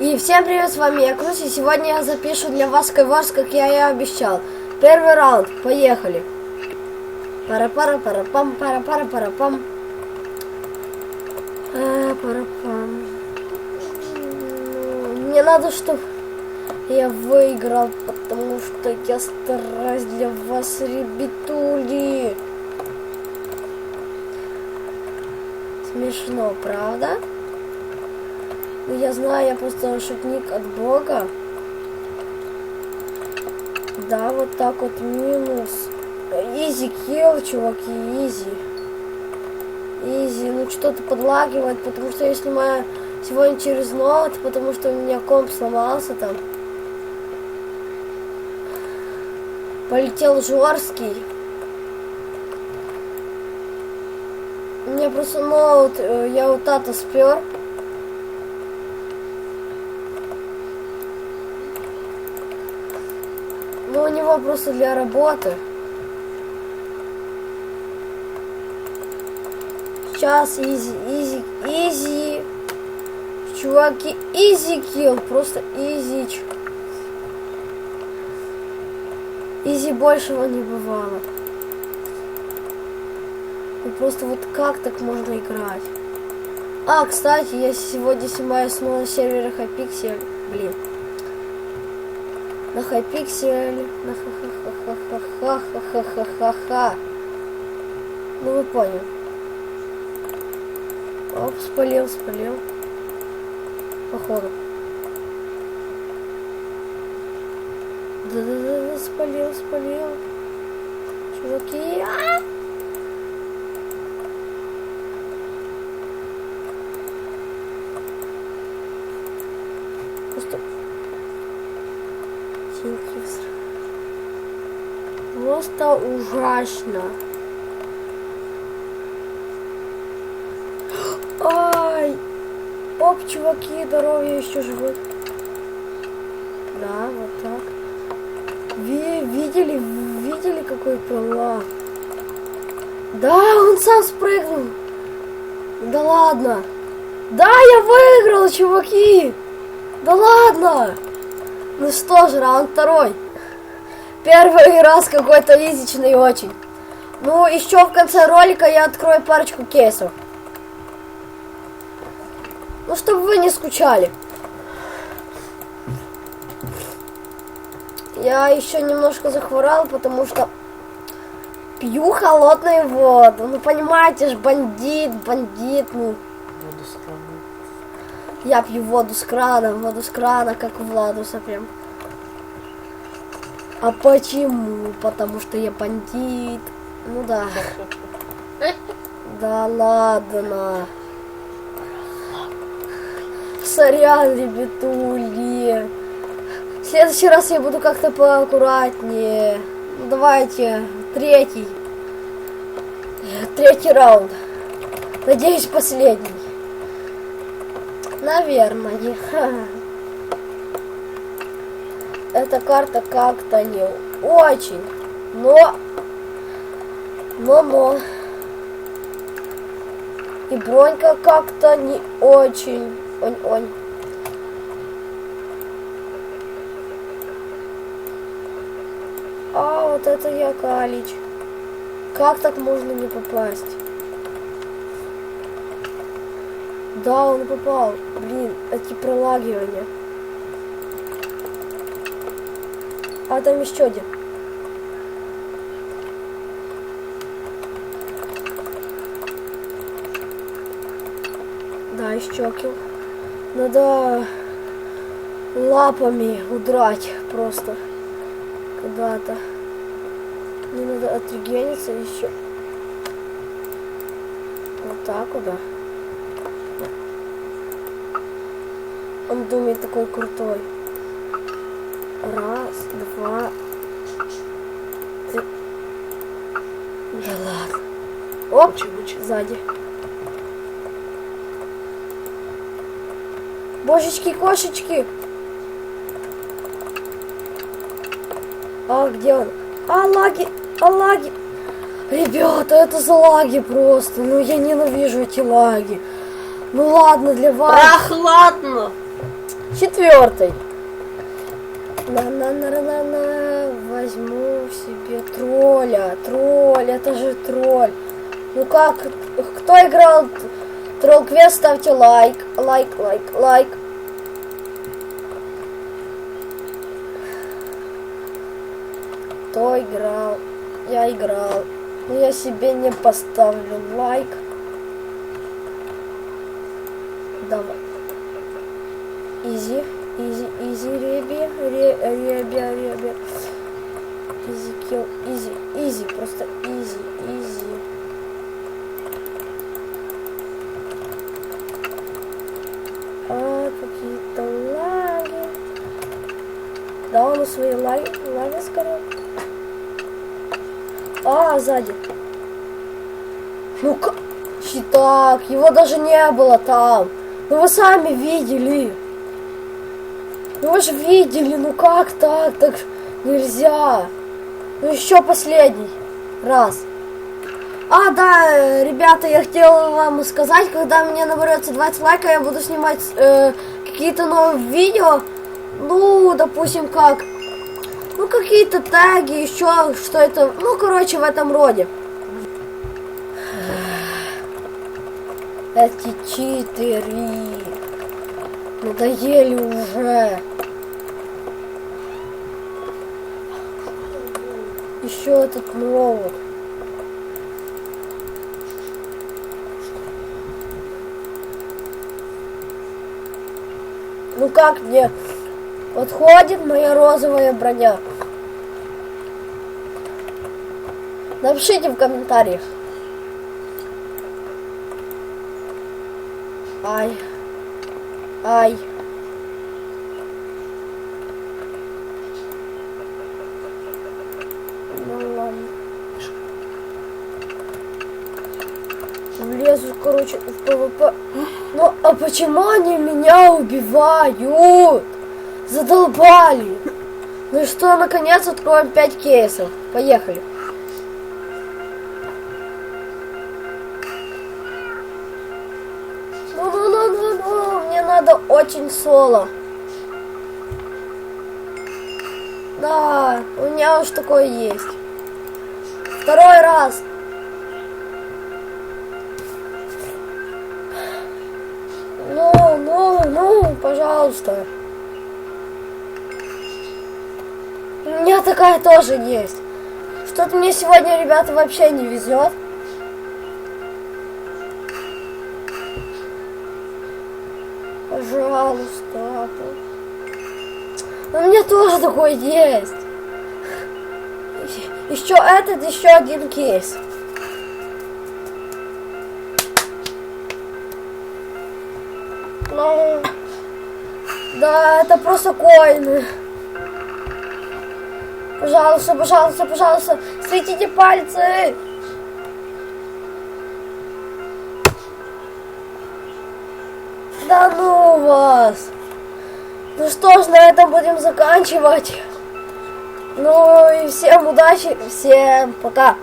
И всем привет, с вами я Крус, и сегодня я запишу для вас Skywars, как я и обещал. Первый раунд, поехали. пара пара пара пам пара пара пара пам а, пара пам Мне надо, чтобы я выиграл, потому что я стараюсь для вас, ребятули. Смешно, правда? Ну, я знаю, я просто шутник от Бога. Да, вот так вот минус. Изи килл, чуваки, изи. Изи. Ну, что-то подлагивает, потому что я снимаю сегодня через ноут, потому что у меня комп сломался там. Полетел жорсткий. У меня просто ноут, э, я у тата спер. Него просто для работы. Сейчас изи, изи, изи. Чуваки, изи килл, просто изи. Изи большего не бывало. Ну просто вот как так можно играть? А, кстати, я сегодня снимаю снова на сервере Hypixel. Блин. На Hypixel. На ха-ха-ха-ха-ха-ха-ха-ха-ха. Ну вы поняли. Оп, спалил, спалил. Походу. Да-да-да, спалил, спалил. Чуваки, а! Просто... Просто ужасно. Ай! Оп, чуваки, здоровье еще живут. Да, вот так. Ви видели, видели какой пролаг? Да, он сам спрыгнул. Да ладно. Да, я выиграл, чуваки. Да ладно. Ну что же, раунд второй. Первый раз какой-то изичный очень. Ну, еще в конце ролика я открою парочку кейсов. Ну, чтобы вы не скучали. Я еще немножко захворал, потому что пью холодную воду. Ну, понимаете ж, бандит, бандит, ну. Воду с крана. Я пью воду с крана, воду с крана, как у Владуса прям. А почему? Потому что я бандит. Ну да. Да ладно. Сорян, ребятули. В следующий раз я буду как-то поаккуратнее. Ну, давайте, третий. Третий раунд. Надеюсь, последний. Наверное. Эта карта как-то не очень. Но... Но-но. И бронька как-то не очень. Онь-онь. А, вот это я Калич. Как так можно не попасть? Да, он попал. Блин, эти пролагивания. А там еще один. Да, еще килл. Надо лапами удрать просто куда-то. Мне надо отрегениться еще. Вот так вот, да. Он думает такой крутой. Раз, два, три. Да ладно. Оп, сзади. Божечки, кошечки. А, где он? А, лаги, а, лаги. Ребята, это за лаги просто. Ну, я ненавижу эти лаги. Ну, ладно, для вас. Прохладно. Четвертый. На-на-на-на-на. Возьму себе тролля. Тролль, это же тролль. Ну как, кто играл тролл квест, ставьте лайк. Лайк, лайк, лайк. Кто играл? Я играл. Но я себе не поставлю лайк. Давай. Изи, изи, изи, реби, ре, ребя, ребя. Изи килл, изи, изи, просто изи, изи. А, какие-то лаги. Да, он у свои лаги, лаги скорее. А, сзади. Ну как? Так, его даже не было там. Ну вы сами видели. Вы же видели, ну как так? Так нельзя. Ну еще последний раз. А, да, ребята, я хотела вам сказать, когда мне наберется 20 лайков, я буду снимать э, какие-то новые видео. Ну, допустим, как ну, какие-то теги, еще что это. Ну, короче, в этом роде. Эти читеры. Надоели уже. Еще этот новый. Ну как мне подходит моя розовая броня? Напишите в комментариях. Ай. Ай. Ну ладно. Влезу, короче, в ПВП. Ну, а почему они меня убивают? Задолбали. Ну что, наконец откроем 5 кейсов. Поехали. Ну-ну-ну-ну-ну, мне надо очень соло. Да, у меня уж такое есть. Второй раз. Ну, ну, ну, пожалуйста. У меня такая тоже есть. Что-то мне сегодня, ребята, вообще не везет. Пожалуйста. У меня тоже такой есть. Еще этот, еще один кейс. Да, это просто коины. Пожалуйста, пожалуйста, пожалуйста, светите пальцы. Да ну вас. Ну что ж, на этом будем заканчивать. Ну и всем удачи, всем пока.